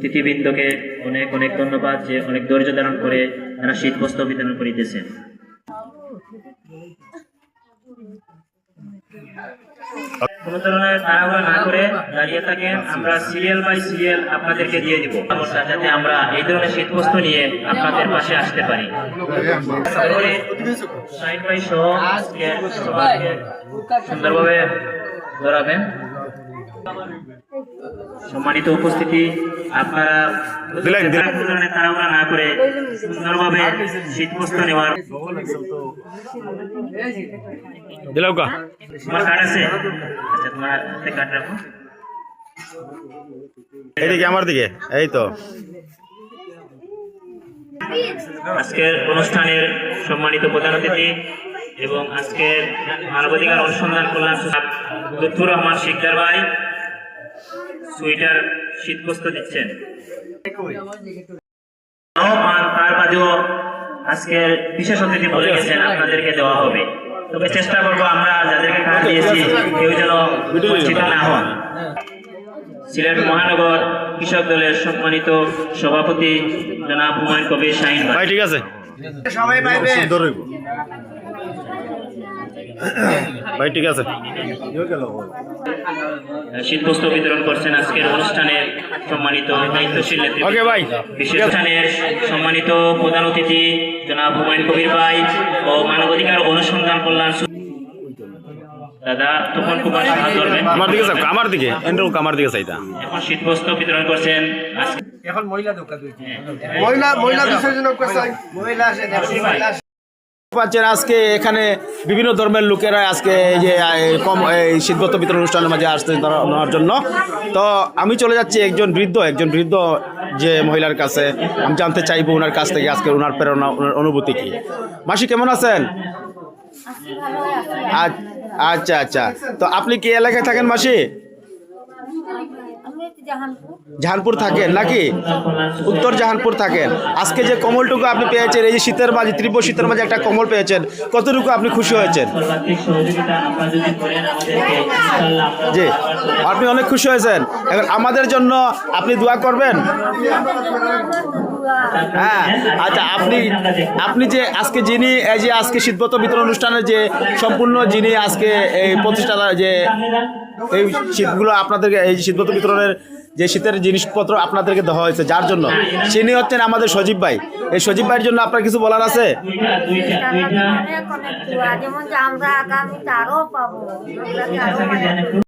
অতিথিবৃন্দকে অনেক অনেক ধন্যবাদ যে অনেক ধৈর্য ধারণ করে তারা শীত বস্ত্র বিতরণ করিতেছেন। কোনো ধরনের তাড়াহুড়া না করে দাঁড়িয়ে থাকেন, আমরা সিরিয়াল বাই সিরিয়াল আপনাদেরকে দিয়ে দিব। অবস্থা যাতে আমরা এই ধরনের শীতবস্ত্র নিয়ে আপনাদের পাশে আসতে পারি। সুন্দরভাবে ধরাবেন। সম্মানিত উপস্থিতি আপনারা তাড়াহুড়া না করে সুন্দরভাবে শীতবস্ত্র নেওয়ার দিলাও কা তোমার কার্ড আছে? আচ্ছা তোমার হাতে কার্ড রাখো। এইদিকে আমার দিকে এই তো। আজকের অনুষ্ঠানের সম্মানিত প্রধান অতিথি এবং আজকের মানবাধিকার অনুসন্ধান কল্যাণ সোসাইটি লুৎফুর রহমান শিকদার ভাই সুইটার শীতবস্ত্র দিচ্ছেন। তার বাদেও আজকের বিশেষ অতিথি বলে গেছেন আপনাদেরকে দেওয়া হবে। তবে চেষ্টা করব আমরা যাদেরকে কাজ দিয়েছি কেউ যেন বঞ্চিত না হন। সিলেট মহানগর কৃষক দলের সম্মানিত সভাপতি জনাব হুমায়ুন কবির শাহিন ভাই। ঠিক আছে। সুন্দর হইব। ভাই ঠিক আছে। শীতবস্ত্র বিতরণ করছেন আজকের অনুষ্ঠানের সম্মানিত দায়িত্বশীল ওকে ভাই বিশেষ অনুষ্ঠানের সম্মানিত প্রধান অতিথি জনাব হুমায়ুন কবির ভাই ও মানবাধিকার অনুসন্ধান কল্যাণ দাদা তপন কুমার সাহা ধরবেন। আমার দিকে চাপ আমার দিকে। এন্ড্রু আমার দিকে চাইতা এখন শীতবস্ত্র বিতরণ করছেন এখন মহিলা দোকান। মহিলা মহিলা মহিলা আছে দেখো, মহিলা আছে। পাচ্ছেন আজকে এখানে বিভিন্ন ধর্মের লোকেরা আজকে যে কম, এই শীতবস্ত্র বিতরণ অনুষ্ঠানের মাঝে আসতে নেওয়ার জন্য। তো আমি চলে যাচ্ছি একজন বৃদ্ধ একজন বৃদ্ধ যে মহিলার কাছে। আমি জানতে চাইব ওনার কাছ থেকে আজকে ওনার প্রেরণা, ওনার অনুভূতি কি? মাসি, কেমন আছেন? আচ্ছা আচ্ছা। তো আপনি কি এলাকায় থাকেন মাসি? জাহানপুর। থাকেন নাকি? উত্তর জাহানপুর থাকেন। আজকে যে কমলটুকু আপনি পেয়েছেন, এই যে শীতের মাঝে, তীব্র শীতের মাঝে একটা কমল পেয়েছেন, কতটুকু আপনি খুশি হয়েছেন? জি, আপনি অনেক খুশি হয়েছেন। এখন আমাদের জন্য আপনি দোয়া করবেন? হ্যাঁ আচ্ছা আপনি আপনি যে আজকে যিনি, এই যে আজকে শীতবত বিতরণ অনুষ্ঠানের যে সম্পূর্ণ যিনি আজকে এই প্রতিষ্ঠাতা, যে এই শীতগুলো আপনাদেরকে, এই শীতবত বিতরণের যে শীতের জিনিসপত্র আপনাদেরকে দেওয়া হয়েছে, যার জন্য। তিনি হচ্ছেন আমাদের সজীব ভাই। এই সজীব ভাইয়ের জন্য আপনার কিছু বলার আছে।